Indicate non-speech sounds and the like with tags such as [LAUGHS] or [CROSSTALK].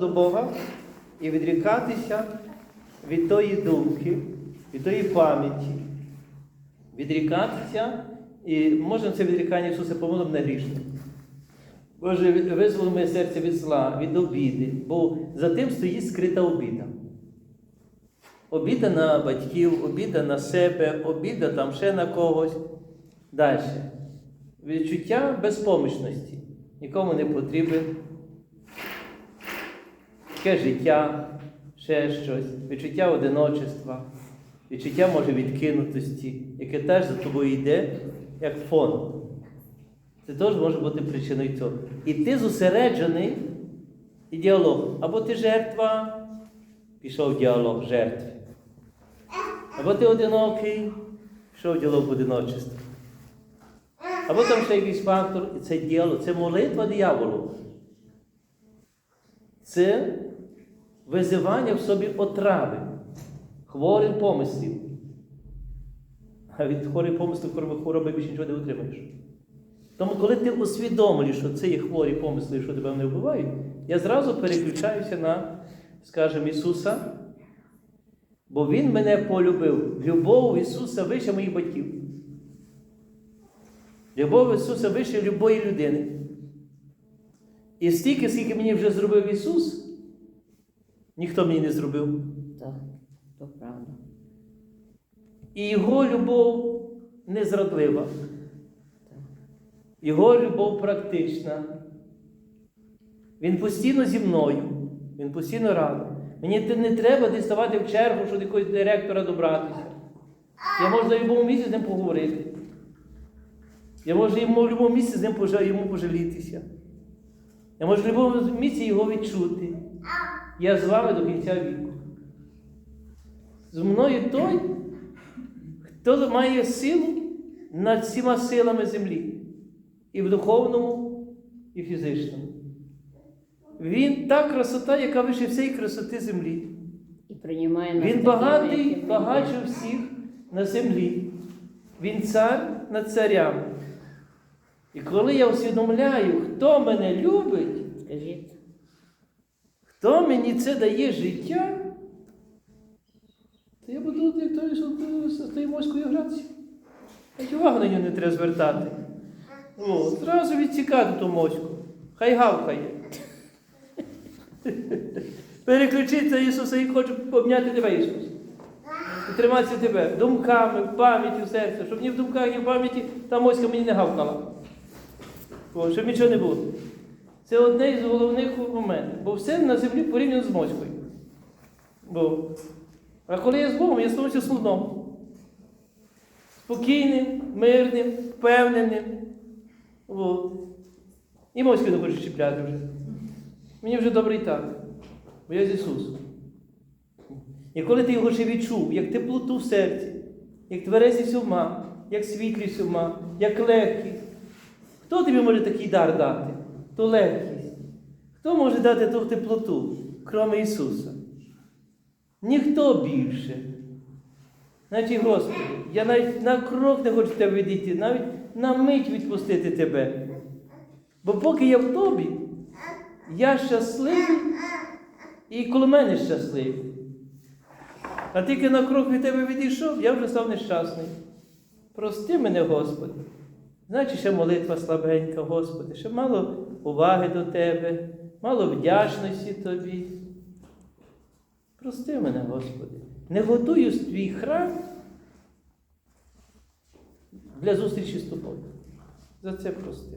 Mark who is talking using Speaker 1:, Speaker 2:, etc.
Speaker 1: до Бога і відрікатися від тої думки, від тої пам'яті, відрікатися, і можна це відрікання Ісуса помилом не грішно. Боже, визволи моє серце від зла, від обіди, бо за тим стоїть скрита обіда. Обіда на батьків, обіда на себе, обіда там ще на когось. Далі. Відчуття безпомічності. Нікому не потрібен. Таке життя, ще щось, відчуття одиночества, відчуття може відкинутості, яке теж за тобою йде, як фон. Це теж може бути причиною цього. І ти зосереджений і діалог. Або ти жертва, пішов діалог жертви. Або ти одинокий, пішов діалог одиночества. Або там ще якийсь фактор, і це діалог, це молитва дияволу. Це визивання в собі отрави, хворих помислів. А від хворих помислів хвороби більше нічого не отримаєш. Тому, коли ти усвідомлюєш, що це є хворі помисли, що тебе не вбивають, я зразу переключаюся на, скажімо, Ісуса, бо Він мене полюбив. Любов Ісуса вище моїх батьків. Любов Ісуса вище любої людини. І стільки, скільки мені вже зробив Ісус, ніхто мені не зробив.
Speaker 2: Так, то правда.
Speaker 1: І Його любов незрадлива. Його любов практична. Він постійно зі мною, він постійно радий. Мені не треба десь ставати в чергу, щоб до якогось директора добратися. Я можу на будь-якому місці з ним поговорити. Я можу йому в будь-якому місці з ним йому пожалітися. Я можу в будь-якому місці його відчути. Я з вами до кінця віку. З мною той, хто має силу над всіма силами землі. І в духовному, і в фізичному. Він та красота, яка вище всієї красоти землі.
Speaker 2: І приймає
Speaker 1: Він багатий, багатше всіх на землі. Він цар над царями. І коли я усвідомляю, хто мене любить.
Speaker 2: Скажіть,
Speaker 1: хто мені це дає життя, то я буду з тією моською гратися. Навіть увагу на нього не треба звертати. О, зразу відсікати ту моську. Хай гавкає. [LAUGHS] Переключиться Ісуса і хочу обняти тебе, Ісус. І триматися тебе думками, пам'яттю серця, щоб ні в думках, ні в пам'яті та моська мені не гавкала. О, щоб нічого не було. Це одне із головних моментів. Бо все на землі порівняно з моською. Бо. А коли я з Богом, я становлюся слуном. Спокійним, мирним, впевненим. І моську не хочу чіпляти вже. Мені вже добре і так. Бо я з Ісусом. І коли ти його ще відчув, як теплоту в серці, як тверезість ума, як світлість ума, як легкість. Хто тобі може такий дар дати? Ту легкість. Хто може дати ту теплоту, крім Ісуса? Ніхто більше. Значить, Господи, я навіть на крок не хочу тебе відійти, навіть на мить відпустити Тебе. Бо поки я в тобі, я щасливий і коло мене щасливий. А тільки на крок від тебе відійшов, я вже став нещасний. Прости мене, Господи. Значить, ще молитва слабенька, Господи, ще мало уваги до Тебе, мало вдячності Тобі. Прости мене, Господи. Не готую твій храм для зустрічі з тобою. За це прости.